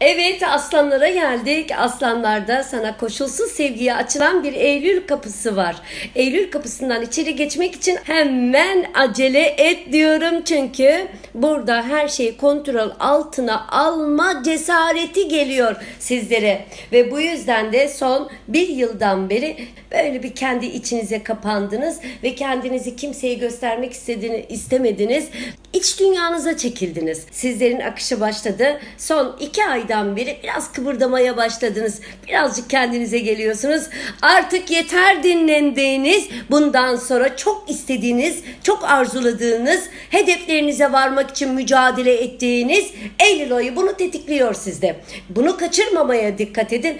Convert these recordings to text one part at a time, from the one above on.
Evet aslanlara geldik. Aslanlarda sana koşulsuz sevgiye açılan bir Eylül kapısı var. Eylül kapısından içeri geçmek için hemen acele et diyorum. Çünkü burada her şeyi kontrol altına alma cesareti geliyor sizlere. Ve bu yüzden de son bir yıldan beri böyle bir kendi içinize kapandınız ve kendinizi kimseye göstermek istediğini istemediniz. İç dünyanıza çekildiniz. Sizlerin akışı başladı. Son iki aydan beri biraz kıvırdamaya başladınız. Birazcık kendinize geliyorsunuz. Artık yeter dinlendiğiniz, bundan sonra çok istediğiniz, çok arzuladığınız, hedeflerinize varmak için mücadele ettiğiniz Eylül ayı bunu tetikliyor sizde. Bunu kaçırmamaya dikkat edin.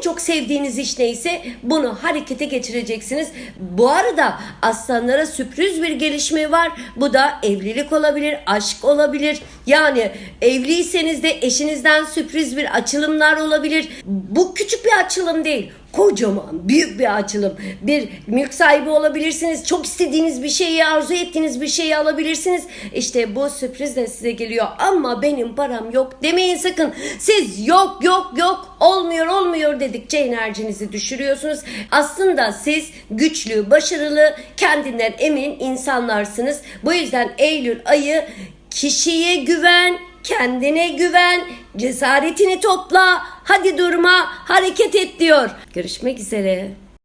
Çok sevdiğiniz iş neyse bunu harekete geçireceksiniz. Bu arada aslanlara sürpriz bir gelişme var. Bu da evlilik olabilir, aşk olabilir. Yani evliyseniz de eşinizden sürpriz bir açılımlar olabilir. Bu küçük bir açılım değil. Kocaman, büyük bir açılım. Bir mülk sahibi olabilirsiniz. Çok istediğiniz bir şeyi, arzu ettiğiniz bir şeyi alabilirsiniz. İşte bu sürpriz de size geliyor. Ama benim param yok demeyin sakın. Siz yok yok yok olmuyor olmuyor dedikçe enerjinizi düşürüyorsunuz. Aslında siz güçlü, başarılı, kendinden emin insanlarsınız. Bu yüzden Eylül ayı kişiye güven, kendine güven, cesaretini topla, hadi durma, hareket et diyor. Görüşmek üzere.